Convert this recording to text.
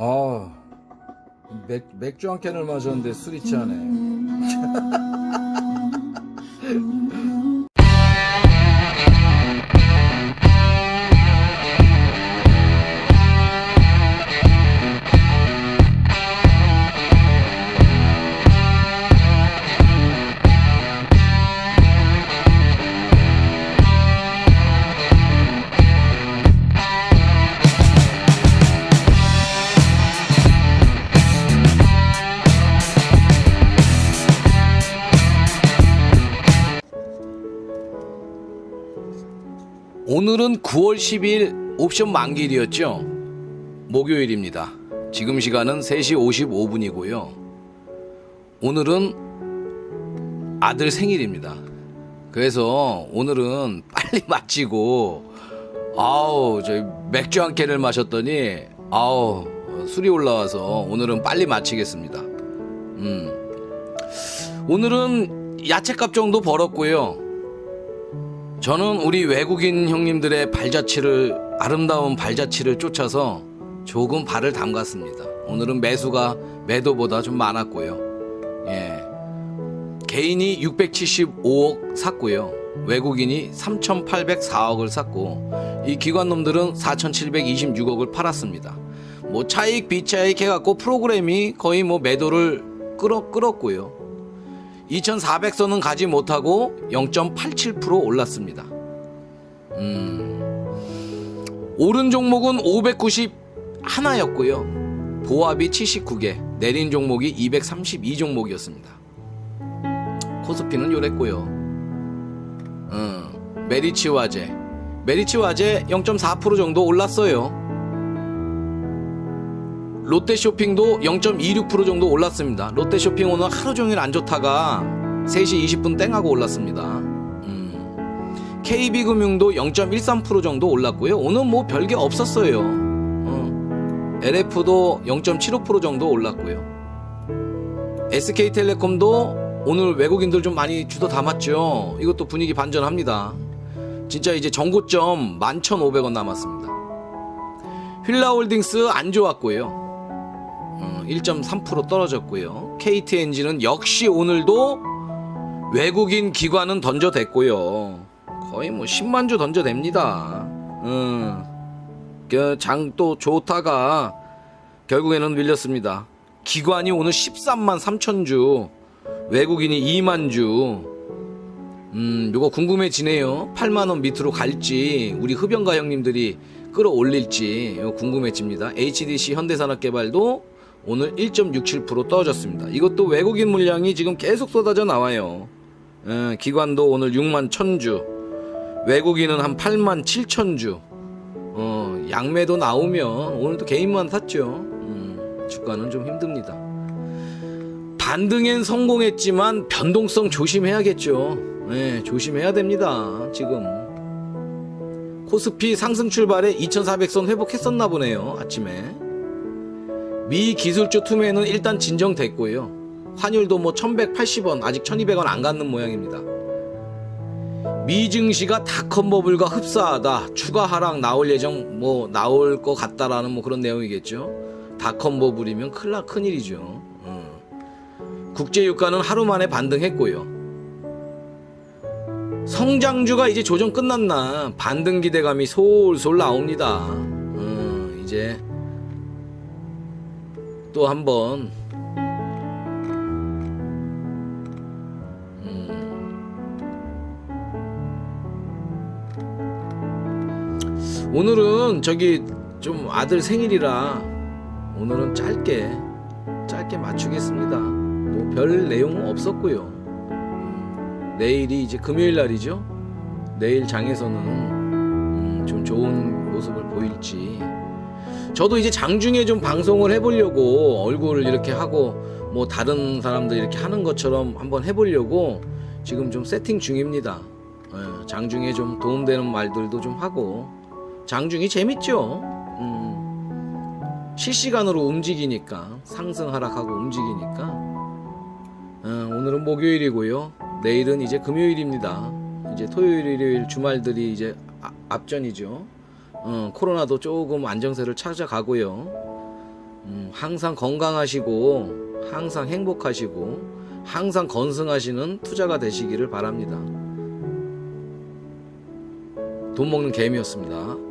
아, 맥, 맥주 한 캔을 마셨는데 술이 취하네. 오늘은 9월 10일 옵션 만기일이었죠. 목요일입니다. 지금 시간은 3시 55분이고요. 오늘은 아들 생일입니다. 그래서 오늘은 빨리 마치고 아우 저희 맥주 한 캔을 마셨더니 아우 술이 올라와서 오늘은 빨리 마치겠습니다. 음. 오늘은 야채값 정도 벌었고요. 저는 우리 외국인 형님들의 발자취를 아름다운 발자취를 쫓아서 조금 발을 담갔습니다. 오늘은 매수가 매도보다 좀 많았고요. 예. 개인이 675억 샀고요. 외국인이 3,804억을 샀고 이 기관 놈들은 4,726억을 팔았습니다. 뭐 차익 비차익 해갖고 프로그램이 거의 뭐 매도를 끌어 끌었고요. 2,400선은 가지 못하고 0.87% 올랐습니다. 음, 오른 종목은 590 하나였고요. 보합이 79개, 내린 종목이 232 종목이었습니다. 코스피는 요랬고요. 음, 메리츠 화재, 메리츠 화재 0.4% 정도 올랐어요. 롯데쇼핑도 0.26% 정도 올랐습니다. 롯데쇼핑 오늘 하루 종일 안 좋다가 3시 20분 땡하고 올랐습니다. 음. KB금융도 0.13% 정도 올랐고요. 오늘 뭐 별게 없었어요. 어. LF도 0.75% 정도 올랐고요. SK텔레콤도 오늘 외국인들 좀 많이 주도 담았죠. 이것도 분위기 반전합니다. 진짜 이제 정고점 11,500원 남았습니다. 휠라홀딩스 안 좋았고요. 어, 1.3% 떨어졌고요. KT 엔진은 역시 오늘도 외국인 기관은 던져댔고요. 거의 뭐 10만 주 던져댑니다. 음, 장또 좋다가 결국에는 밀렸습니다. 기관이 오늘 13만 3천 주, 외국인이 2만 주. 음, 요거 궁금해지네요. 8만 원 밑으로 갈지 우리 흡연가 형님들이 끌어올릴지 이거 궁금해집니다. HDC 현대산업개발도 오늘 1.67% 떨어졌습니다. 이것도 외국인 물량이 지금 계속 쏟아져 나와요. 에, 기관도 오늘 6만 1000주, 외국인은 한 8만 7000주. 어, 양매도 나오면 오늘도 개인만 샀죠. 음, 주가는 좀 힘듭니다. 반등엔 성공했지만 변동성 조심해야겠죠. 네, 조심해야 됩니다. 지금 코스피 상승 출발에 2400선 회복했었나 보네요. 아침에. 미 기술주 투매는 일단 진정됐고요. 환율도 뭐 1180원, 아직 1200원 안 갖는 모양입니다. 미 증시가 닷컴 버블과 흡사하다. 추가 하락 나올 예정 뭐 나올 것 같다라는 뭐 그런 내용이겠죠. 닷컴 버블이면 큰일 나 큰일이죠. 어. 국제 유가는 하루 만에 반등했고요. 성장주가 이제 조정 끝났나 반등 기대감이 솔솔 나옵니다. 어, 이제 또 한번 음. 오늘은 저기 좀 아들 생일이라 오늘은 짧게 짧게 맞추겠습니다. 뭐 별 내용은 없었고요. 내일이 이제 금요일 날이죠. 내일 장에서는 음, 좀 좋은 모습을 보일지. 저도 이제 장중에 좀 방송을 해보려고 얼굴을 이렇게 하고 뭐 다른 사람들 이렇게 하는 것처럼 한번 해보려고 지금 좀 세팅 중입니다. 예, 장중에 좀 도움되는 말들도 좀 하고 장중이 재밌죠. 음, 실시간으로 움직이니까 상승 하락하고 움직이니까. 어, 오늘은 목요일이고요. 내일은 이제 금요일입니다. 이제 토요일, 일요일 주말들이 이제 아- 앞전이죠. 어, 코로나도 조금 안정세를 찾아가고요. 음, 항상 건강하시고 항상 행복하시고 항상 건승하시는 투자가 되시기를 바랍니다. 돈 먹는 개미였습니다.